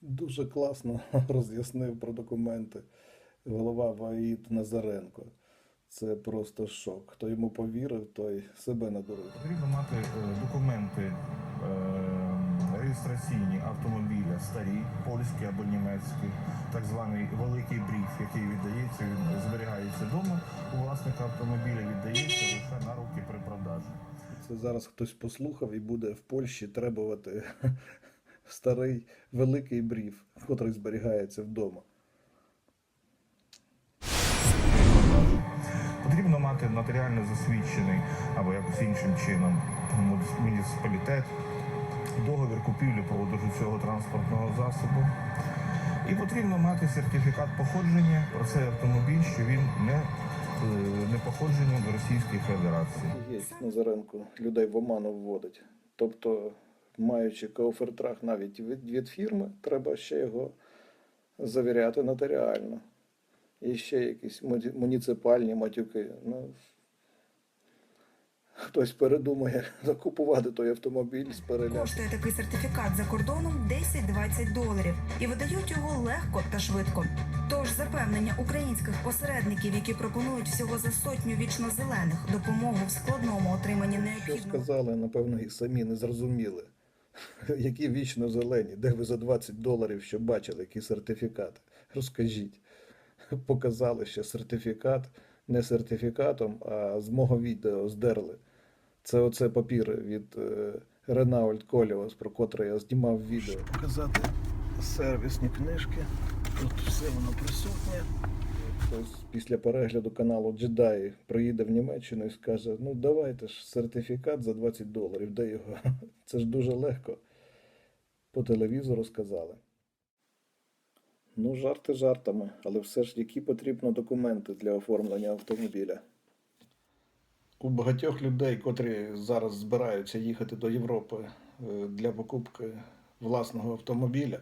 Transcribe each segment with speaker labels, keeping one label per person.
Speaker 1: Дуже класно роз'яснив про документи голова ВАїд Назаренко. Це просто шок. Хто йому повірив, той себе надурив.
Speaker 2: Потрібно мати е, документи е, реєстраційні автомобіля старі, польські або німецькі, так званий великий бріф, який віддається, він зберігається вдома. У власника автомобіля віддається лише на руки при продажі.
Speaker 1: Це зараз хтось послухав і буде в Польщі требувати старий великий бріф, котрий зберігається вдома.
Speaker 2: Потрібно мати нотаріально засвідчений або якось іншим чином муніципалітет, договір купівлі-продажу цього транспортного засобу. І потрібно мати сертифікат походження про цей автомобіль, що він не, е, не походження до Російської Федерації.
Speaker 1: Є Назаренко людей в оману вводить. Тобто, маючи коофертрах навіть від, від фірми, треба ще його завіряти нотаріально. І ще якісь муніципальні матюки. Ну, хтось передумає закупувати той автомобіль з переляку.
Speaker 3: Коштує такий сертифікат за кордоном 10-20 доларів і видають його легко та швидко. Тож запевнення українських посередників, які пропонують всього за сотню вічно зелених допомогу в складному отриманні
Speaker 1: Що сказали, напевно, і самі не зрозуміли. Які вічно зелені, де ви за 20 доларів що бачили, які сертифікати? Розкажіть. Показали, що сертифікат не сертифікатом, а з мого відео здерли. Це оце папір від е, Renault Коліос, про котре я знімав відео. Показати сервісні книжки. Тут все воно присутнє. Хтось після перегляду каналу Джедаї приїде в Німеччину і скаже: ну давайте ж сертифікат за 20 доларів, де його? Це ж дуже легко. По телевізору сказали. Ну, жарти жартами, але все ж які потрібно документи для оформлення автомобіля. У багатьох людей, котрі зараз збираються їхати до Європи е, для покупки власного автомобіля,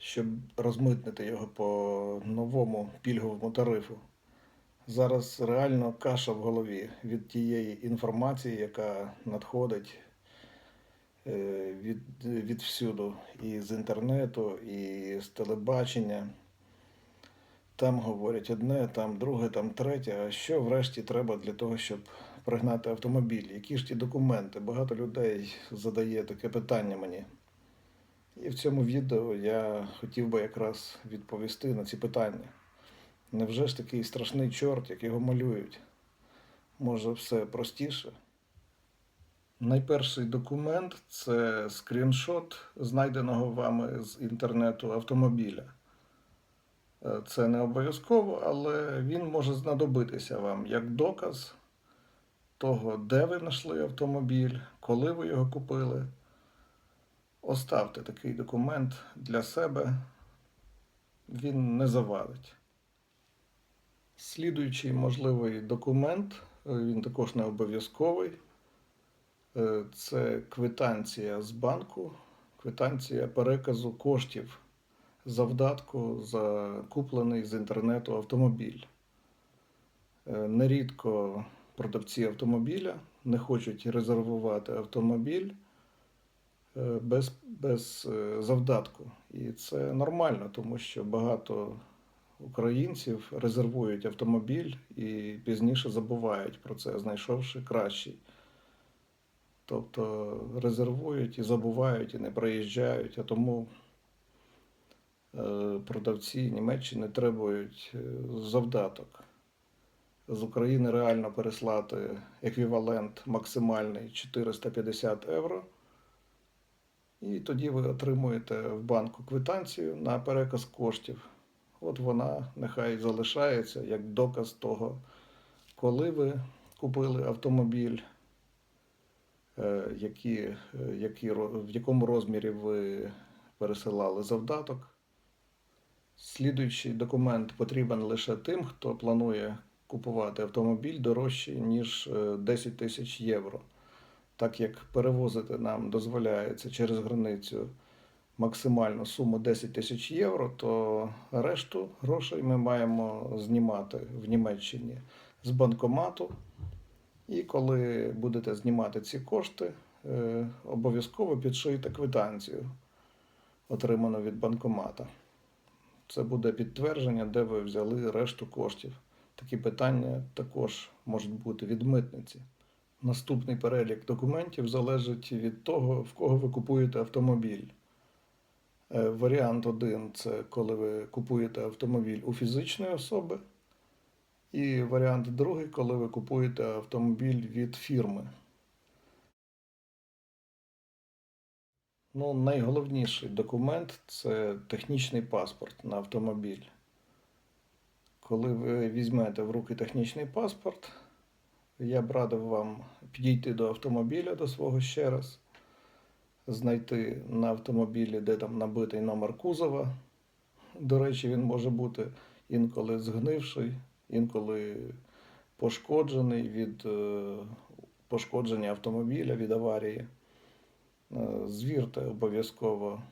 Speaker 1: щоб розмитнити його по новому пільговому тарифу. Зараз реально каша в голові від тієї інформації, яка надходить е, від, від всюду, і з інтернету, і з телебачення. Там говорять одне, там друге, там третє. А що врешті треба для того, щоб пригнати автомобіль? Які ж ті документи? Багато людей задає таке питання мені. І в цьому відео я хотів би якраз відповісти на ці питання. Невже ж такий страшний чорт, як його малюють? Може, все простіше? Найперший документ це скріншот знайденого вами з інтернету автомобіля. Е, Це не обов'язково, але він може знадобитися вам як доказ того, де ви знайшли автомобіль, коли ви його купили. Оставте такий документ для себе, він не завадить. Слідуючий можливий документ, е, він також не обов'язковий. Е, Це квитанція з банку, квитанція переказу коштів завдатку за куплений з інтернету автомобіль. Е, Нерідко продавці автомобіля не хочуть резервувати автомобіль без, без е, завдатку. І це нормально, тому що багато українців резервують автомобіль і пізніше забувають про це, знайшовши кращий. Тобто резервують і забувають, і не приїжджають, а тому е, продавці Німеччини требують е, завдаток. З України реально переслати еквівалент максимальний 450 євро. І тоді ви отримуєте в банку квитанцію на переказ коштів. От вона нехай залишається як доказ того, коли ви купили автомобіль, е, які, е, які, в якому розмірі ви пересилали завдаток. Слідуючий документ потрібен лише тим, хто планує купувати автомобіль дорожче, ніж е, 10 тисяч євро. Так як перевозити нам дозволяється через границю максимальну суму 10 тисяч євро, то решту грошей ми маємо знімати в Німеччині з банкомату. І коли будете знімати ці кошти, е, обов'язково підшийте квитанцію. отримано від банкомата. Це буде підтвердження, де ви взяли решту коштів. Такі питання також можуть бути від митниці. Наступний перелік документів залежить від того, в кого ви купуєте автомобіль. Е, Варіант один це коли ви купуєте автомобіль у фізичної особи. І варіант другий, коли ви купуєте автомобіль від фірми. Ну, найголовніший документ це технічний паспорт на автомобіль. Коли ви візьмете в руки технічний паспорт, я б радив вам підійти до автомобіля до свого ще раз, знайти на автомобілі, де там набитий номер кузова. До речі, він може бути інколи згнивший, інколи пошкоджений від е, пошкодження автомобіля від аварії. Е, Звірте обов'язково,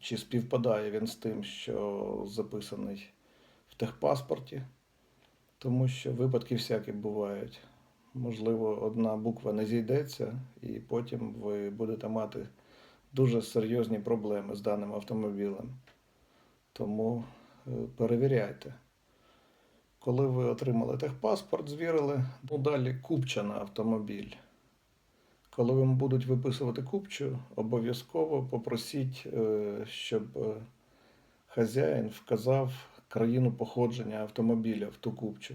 Speaker 1: чи співпадає він з тим, що записаний в техпаспорті, тому що випадки всякі бувають. Можливо, одна буква не зійдеться, і потім ви будете мати дуже серйозні проблеми з даним автомобілем. Тому е, перевіряйте. Коли ви отримали техпаспорт, звірили, ну далі купча на автомобіль. Коли вам будуть виписувати купчу, обов'язково попросіть, е, щоб е, хазяїн вказав країну походження автомобіля в ту купчу.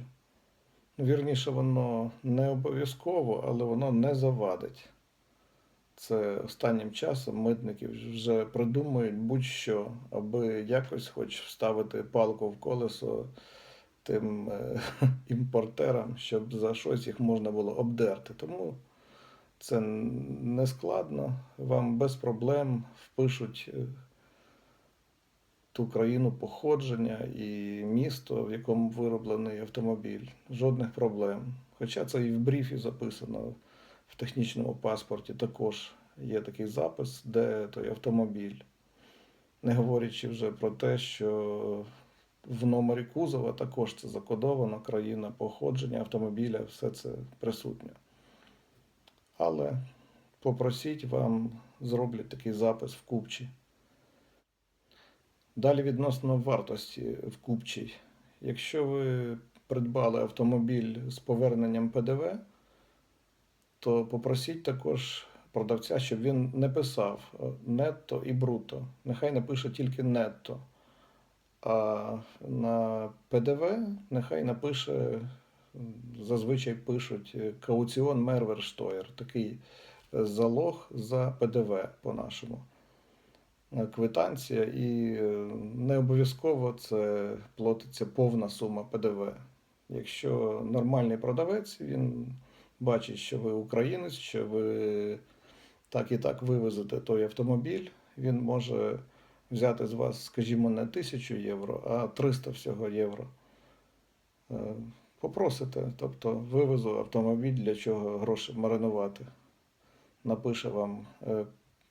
Speaker 1: Вірніше, воно не обов'язково, але воно не завадить. Це останнім часом митники вже придумують будь-що, аби якось хоч вставити палку в колесо тим е, імпортерам, щоб за щось їх можна було обдерти. Тому це не складно, вам без проблем впишуть е, ту країну походження і місто, в якому вироблений автомобіль. Жодних проблем. Хоча це і в бріфі записано в технічному паспорті також є такий запис, де той автомобіль. Не говорячи вже про те, що в номері кузова також це закодовано, країна походження автомобіля, все це присутнє. Але попросіть вам зроблять такий запис в купчі. Далі відносно вартості в купчій. Якщо ви придбали автомобіль з поверненням ПДВ, то попросіть також продавця, щоб він не писав е, нетто і бруто. Нехай напише тільки нетто. А на ПДВ нехай напише, зазвичай пишуть е, кауціон Мерверштоєр, такий е, залог за ПДВ по-нашому. Е, Квитанція, і е, не обов'язково це платиться повна сума ПДВ. Якщо нормальний продавець, він бачить, що ви українець, що ви так і так вивезете той автомобіль, він може взяти з вас, скажімо, не 1000 євро, а 300 всього євро. Е, Попросите, тобто вивезу автомобіль, для чого гроші маринувати. Напише вам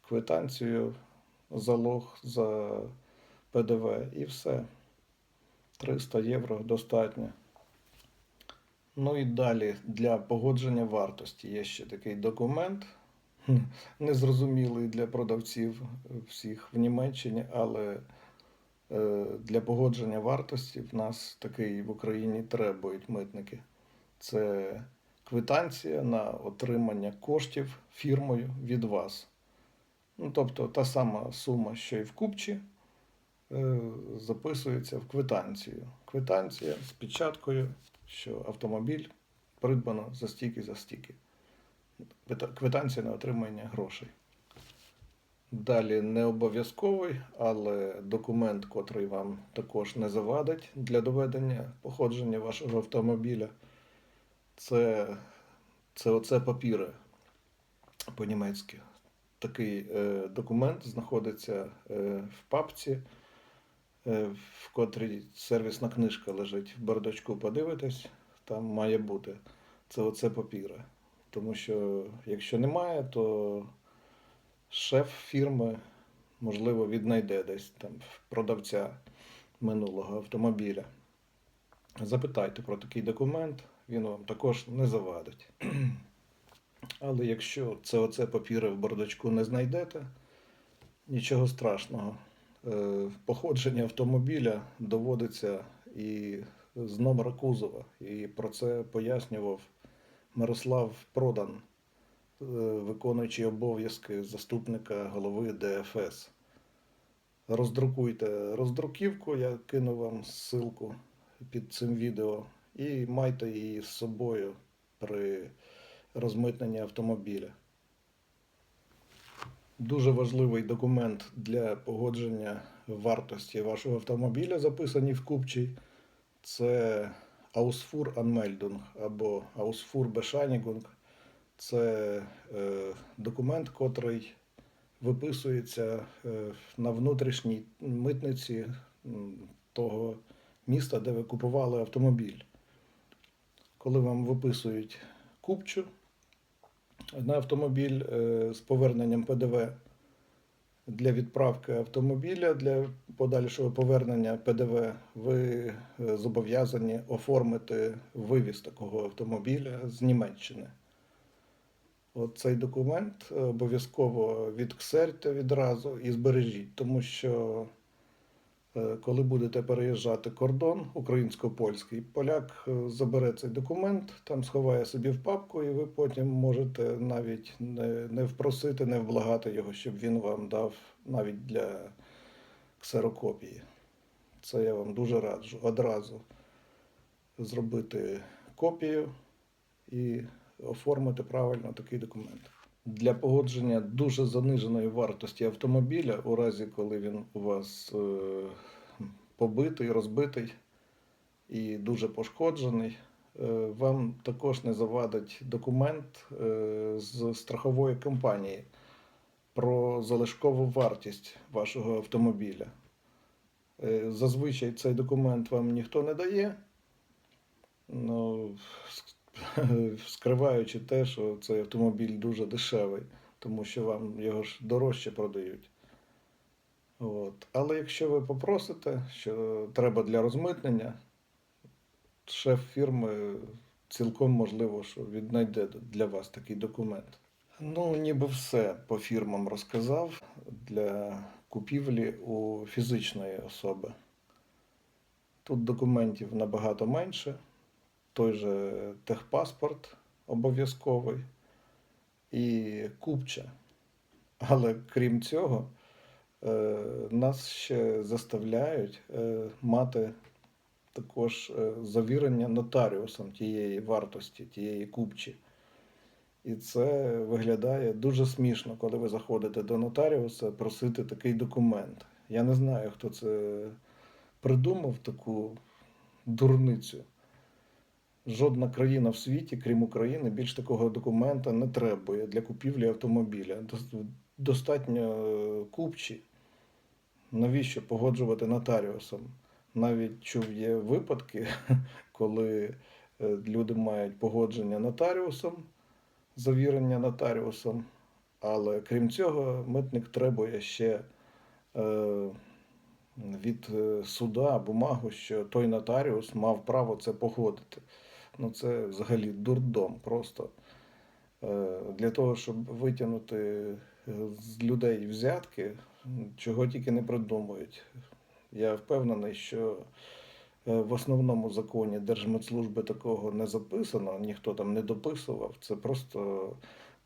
Speaker 1: квитанцію, залог за ПДВ і все. 300 євро достатньо. Ну і далі для погодження вартості є ще такий документ, незрозумілий для продавців всіх в Німеччині, але е, для погодження вартості в нас такий в Україні требують митники. Це квитанція на отримання коштів фірмою від вас. Ну, тобто та сама сума, що і в купчі, е, записується в квитанцію. Квитанція з печаткою, що автомобіль придбано за стільки за стільки. Квитанція на отримання грошей. Далі не обов'язковий, але документ, котрий вам також не завадить для доведення походження вашого автомобіля, це, це оце папіри по-німецьки такий е, документ знаходиться е, в папці, е, в котрій сервісна книжка лежить в бардачку. Подивитесь, там має бути. Це оце папіри. Тому що якщо немає, то шеф фірми, можливо, віднайде десь там продавця минулого автомобіля. Запитайте про такий документ, він вам також не завадить. Але якщо це оце папіри в бардачку не знайдете, нічого страшного. е, походження автомобіля доводиться і з номера кузова. І про це пояснював Мирослав Продан, е, виконуючий обов'язки заступника голови ДФС. Роздрукуйте роздруківку, я кину вам ссылку під цим відео, і майте її з собою при розмитненні автомобіля. Дуже важливий документ для погодження вартості вашого автомобіля, записаний в купчій. Це Ausfuhr Anmeldung або Ausfuhr Bescheinigung. Це е, документ, котрий виписується е, на внутрішній митниці того міста, де ви купували автомобіль. Коли вам виписують купчу на автомобіль е, з поверненням ПДВ для відправки автомобіля для подальшого повернення ПДВ, ви е, зобов'язані оформити вивіз такого автомобіля з Німеччини. От цей документ е, обов'язково відксерте відразу і збережіть, тому що коли будете переїжджати кордон українсько-польський, поляк е, забере цей документ, там сховає собі в папку, і ви потім можете навіть не, не впросити, не вблагати його, щоб він вам дав навіть для ксерокопії. Це я вам дуже раджу одразу зробити копію і оформити правильно такий документ. Для погодження дуже заниженої вартості автомобіля, у разі, коли він у вас е, побитий, розбитий і дуже пошкоджений, е, вам також не завадить документ е, з страхової компанії про залишкову вартість вашого автомобіля. Зазвичай цей документ вам ніхто не дає. Ну, скриваючи те, що цей автомобіль дуже дешевий, тому що вам його ж дорожче продають. От. Але якщо ви попросите, що треба для розмитнення, шеф фірми цілком можливо, що віднайде для вас такий документ. Ну, ніби все по фірмам розказав для купівлі у фізичної особи. Тут документів набагато менше той же техпаспорт обов'язковий і купча. Але крім цього, е, нас ще заставляють е, мати також е, завірення нотаріусом тієї вартості, тієї купчі. І це виглядає дуже смішно, коли ви заходите до нотаріуса просити такий документ. Я не знаю, хто це придумав таку дурницю. Жодна країна в світі, крім України, більш такого документа не требує для купівлі автомобіля. Достатньо е, купчі. Навіщо погоджувати нотаріусом? Навіть чув є випадки, коли е, люди мають погодження нотаріусом, завірення нотаріусом, але крім цього, митник требує ще е, від суда бумагу, що той нотаріус мав право це погодити. Ну, це взагалі дурдом просто. Е, Для того, щоб витягнути е, з людей взятки, чого тільки не придумують. Я впевнений, що е, в основному законі Держмитслужби такого не записано, ніхто там не дописував. Це просто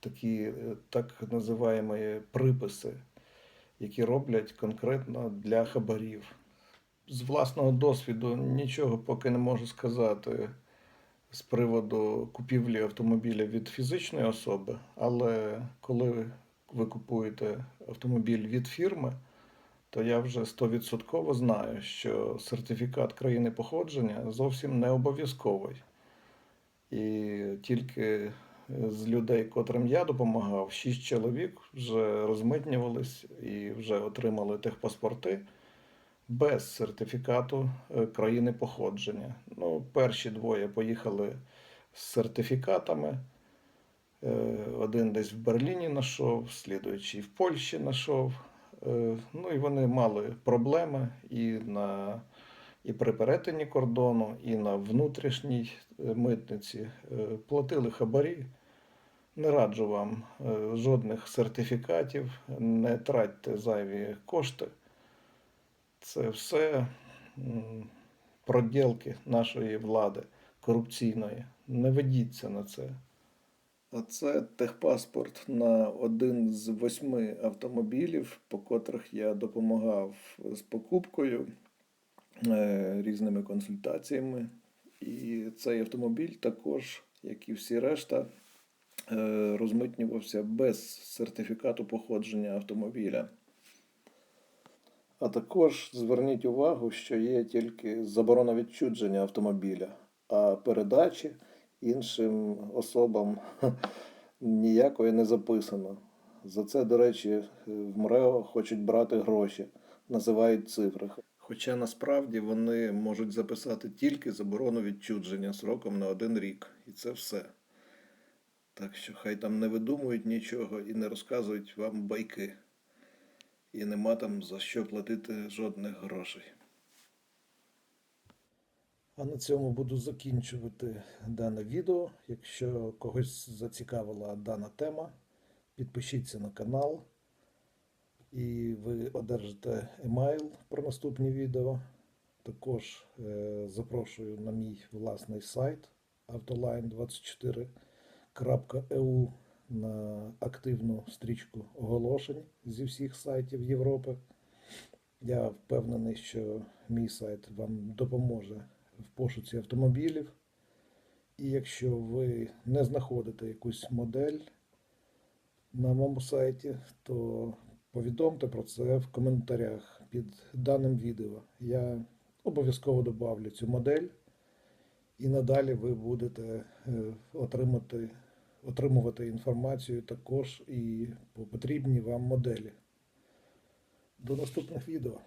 Speaker 1: такі так називаємо приписи, які роблять конкретно для хабарів. З власного досвіду нічого поки не можу сказати з приводу купівлі автомобіля від фізичної особи, але коли ви купуєте автомобіль від фірми, то я вже 100% знаю, що сертифікат країни походження зовсім не обов'язковий. І тільки з людей, котрим я допомагав, 6 чоловік вже розмитнювались і вже отримали техпаспорти без сертифікату е, країни походження. Ну, перші двоє поїхали з сертифікатами. Е, Один десь в Берліні знайшов, слідуючий в Польщі знайшов. Е, Ну і вони мали проблеми і на і при перетині кордону, і на внутрішній митниці. Платили хабарі. Не раджу вам жодних сертифікатів, не тратьте зайві кошти. Це все проділки нашої влади корупційної. Не ведіться на це. А це техпаспорт на один з восьми автомобілів, по котрих я допомагав з покупкою, е, різними консультаціями. І цей автомобіль також, як і всі решта, е, розмитнювався без сертифікату походження автомобіля. А також зверніть увагу, що є тільки заборона відчудження автомобіля, а передачі іншим особам ніякої не записано. За це, до речі, в МРЕО хочуть брати гроші, називають цифри. Хоча насправді вони можуть записати тільки заборону відчудження сроком на один рік, і це все. Так що хай там не видумують нічого і не розказують вам байки. І нема там за що платити жодних грошей. А на цьому буду закінчувати дане відео. Якщо когось зацікавила дана тема, підпишіться на канал і ви одержите емейл про наступні відео. Також е, запрошую на мій власний сайт autoline24.eu на активну стрічку оголошень зі всіх сайтів Європи. Я впевнений, що мій сайт вам допоможе в пошуці автомобілів. І якщо ви не знаходите якусь модель на моєму сайті, то повідомте про це в коментарях під даним відео. Я обов'язково добавлю цю модель, і надалі ви будете е, отримати, отримувати інформацію також і по потрібній вам моделі. До наступних відео.